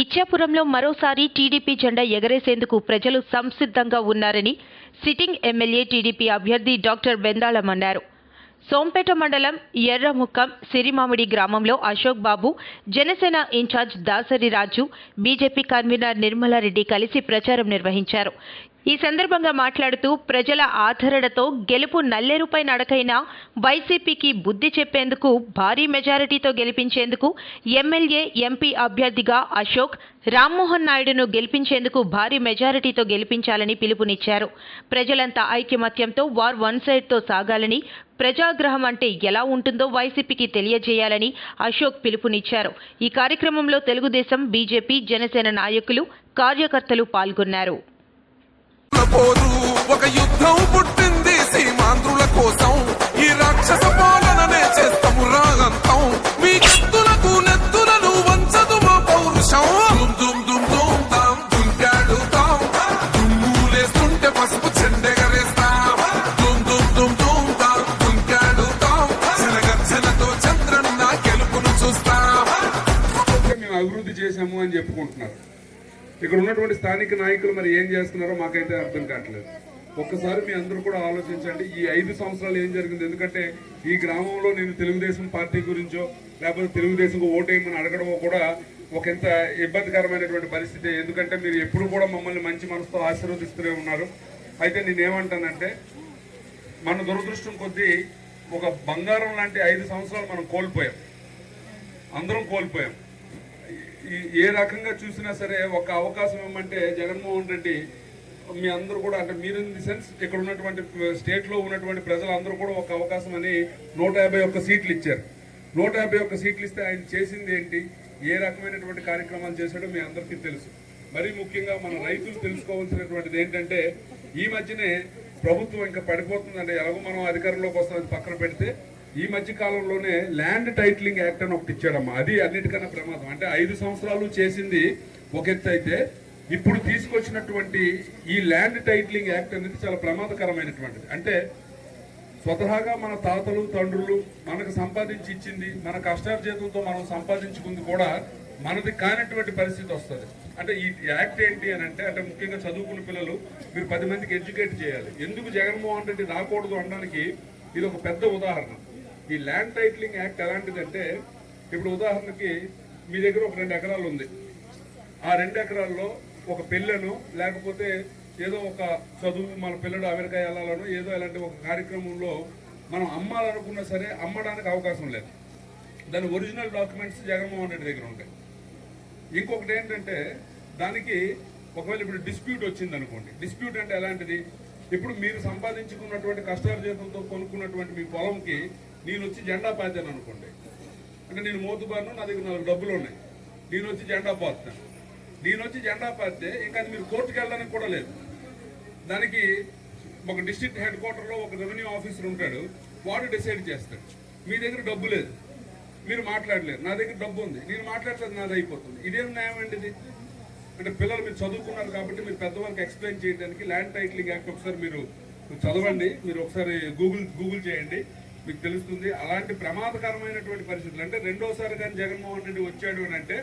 ఇచ్చాపురంలో మరోసారి టీడీపీ జెండా ఎగరేసేందుకు ప్రజలు సంసిద్ధంగా ఉన్నారని సిట్టింగ్ ఎమ్మెల్యే టీడీపీ అభ్యర్థి డాక్టర్ బెందాళం అన్నారు. సోంపేట మండలం ఎర్రముక్కం సిరిమామిడి గ్రామంలో Ashok Babu Janasena in-charge Dasari Raju BJP convener Nirmala Reddy కలిసి ప్రచారం నిర్వహించారు. ఈ సందర్భంగా మాట్లాడుతూ ప్రజల ఆదరణతో గెలుపు నల్లేరుపై నడకైన వైసీపీకి బుద్ధి చెప్పేందుకు భారీ మెజారిటీతో గెలిపించేందుకు ఎమ్మెల్యే ఎంపీ అభ్యర్థిగా అశోక్ రామ్మోహన్ నాయుడును గెలిపించేందుకు భారీ మెజారిటీతో గెలిపించాలని పిలుపునిచ్చారు. ప్రజలంతా ఐక్యమత్యంతో వార్ వన్ సైడ్తో సాగాలని ప్రజాగ్రహం అంటే ఎలా ఉంటుందో వైసీపీకి తెలియజేయాలని అశోక్ పిలుపునిచ్చారు. ఈ కార్యక్రమంలో తెలుగుదేశం బీజేపీ జనసేన నాయకులు కార్యకర్తలు పాల్గొన్నారు. పోరు ఒక యుద్ధం పుట్టింది సీమాంధ్రుల కోసం. ఈ రాక్షస పాలననే చేస్తాము రాగంతం. మీ కత్తులకు నెత్తులను వంచదు మా పౌరుషం. దుమ్ దుమ్ దుమ్ దుమ్ తాం దుమ్ములేస్తుంటే పసుపు చెండెగరేస్తాం దుమ్ దుమ్ దుమ్ దుమ్ తాం దుంకాడుతాం జనగర్జనతో చంద్రన్న గెలుపును చూస్తాం. మేము అభివృద్ధి చేశాము అని చెప్పుకుంటున్నారు. ఇక్కడ ఉన్నటువంటి స్థానిక నాయకులు మరి ఏం చేస్తున్నారో మాకైతే అర్థం కావట్లేదు. ఒక్కసారి మీ అందరూ కూడా ఆలోచించండి ఈ ఐదు సంవత్సరాలు ఏం జరిగింది? ఎందుకంటే ఈ గ్రామంలో నేను తెలుగుదేశం పార్టీ గురించో లేకపోతే తెలుగుదేశం ఓటేయమని అడగడమో కూడా ఒక ఎంత ఇబ్బందికరమైనటువంటి పరిస్థితి. ఎందుకంటే మీరు ఎప్పుడు కూడా మమ్మల్ని మంచి మనసుతో ఆశీర్వదిస్తూనే ఉన్నారు. అయితే నేనేమంటానంటే మన దురదృష్టం కొద్దీ ఒక బంగారం లాంటి ఐదు సంవత్సరాలు మనం కోల్పోయాం. అందరం కోల్పోయాం. ఏ రకంగా చూసినా సరే ఒక అవకాశం ఏమంటే జగన్మోహన్ రెడ్డి మీ అందరూ కూడా అంటే మీరు ఇన్ ది సెన్స్ ఇక్కడ ఉన్నటువంటి స్టేట్లో ఉన్నటువంటి ప్రజలందరూ కూడా ఒక అవకాశం అని నూట యాభై ఒక్క సీట్లు ఇచ్చారు. నూట యాభై ఒక్క సీట్లు ఇస్తే ఆయన చేసింది ఏంటి? ఏ రకమైనటువంటి కార్యక్రమాలు చేశాడో మీ అందరికీ తెలుసు. మరీ ముఖ్యంగా మన రైతులు తెలుసుకోవాల్సినటువంటిది ఏంటంటే ఈ మధ్యనే ప్రభుత్వం ఇంకా పడిపోతుందంటే ఎలాగో మనం అధికారంలోకి వస్తామని పక్కన పెడితే ఈ మధ్య కాలంలోనే ల్యాండ్ టైటిలింగ్ యాక్ట్ అని ఒకటి ఇచ్చాడమ్మా. అది అన్నిటికన్నా ప్రమాదం. అంటే ఐదు సంవత్సరాలు చేసింది ఒక ఎత్తు అయితే ఇప్పుడు తీసుకొచ్చినటువంటి ఈ ల్యాండ్ టైటిలింగ్ యాక్ట్ అనేది చాలా ప్రమాదకరమైనటువంటిది. అంటే స్వతహాగా మన తాతలు తండ్రులు మనకు సంపాదించి ఇచ్చింది మన కష్టార్జితంతో మనం సంపాదించుకుంది కూడా మనది కానటువంటి పరిస్థితి వస్తుంది. అంటే ఈ యాక్ట్ ఏంటి అని అంటే అంటే ముఖ్యంగా చదువుకున్న పిల్లలు మీరు పది మందికి ఎడ్యుకేట్ చేయాలి. ఎందుకు జగన్మోహన్ రెడ్డి రాకూడదు అనడానికి ఇది ఒక పెద్ద ఉదాహరణ. ఈ ల్యాండ్ టైటిలింగ్ యాక్ట్ ఎలాంటిదంటే ఇప్పుడు ఉదాహరణకి మీ దగ్గర ఒక రెండు ఎకరాలు ఉంది. ఆ రెండు ఎకరాల్లో ఒక పెళ్ళను లేకపోతే ఏదో ఒక చదువు మన పిల్లడు అమెరికా వెళ్ళాలనో ఏదో ఇలాంటి ఒక కార్యక్రమంలో మనం అమ్మాలనుకున్నా సరే అమ్మడానికి అవకాశం లేదు. దాని ఒరిజినల్ డాక్యుమెంట్స్ జగన్మోహన్ రెడ్డి దగ్గర ఉంటాయి. ఇంకొకటి ఏంటంటే దానికి ఒకవేళ ఇప్పుడు డిస్ప్యూట్ వచ్చింది అనుకోండి డిస్ప్యూట్ అంటే ఎలాంటిది? ఇప్పుడు మీరు సంపాదించుకున్నటువంటి కష్టార్జితంతో కొనుక్కున్నటువంటి మీ పొలంకి నేను వచ్చి జెండా పాతాను అనుకోండి. అంటే నేను మోతుబారును నా దగ్గర నాలుగు డబ్బులు ఉన్నాయి. నేను వచ్చి జెండా పాతాను నేను వచ్చి జెండా పాతే ఇంకా అది మీరు కోర్టుకు వెళ్ళడానికి కూడా లేదు. దానికి ఒక డిస్ట్రిక్ట్ హెడ్ క్వార్టర్లో ఒక రెవెన్యూ ఆఫీసర్ ఉంటాడు. వాడు డిసైడ్ చేస్తాడు. మీ దగ్గర డబ్బు లేదు. మీరు మాట్లాడలేరు. నా దగ్గర డబ్బు ఉంది. నేను మాట్లాడలేదు నాది అయిపోతుంది. ఇదేం న్యాయం అండి ఇది? అంటే పిల్లలు మీరు చదువుకున్నారు కాబట్టి మీరు పెద్దవాళ్ళకి ఎక్స్ప్లెయిన్ చేయడానికి ల్యాండ్ టైటిలింగ్ యాక్ట్ ఒకసారి మీరు చదవండి. మీరు ఒకసారి గూగుల్ గూగుల్ చేయండి. మీకు తెలుస్తుంది. అలాంటి ప్రమాదకరమైనటువంటి పరిస్థితులు అంటే రెండోసారి కానీ జగన్మోహన్ రెడ్డి వచ్చాడు అని అంటే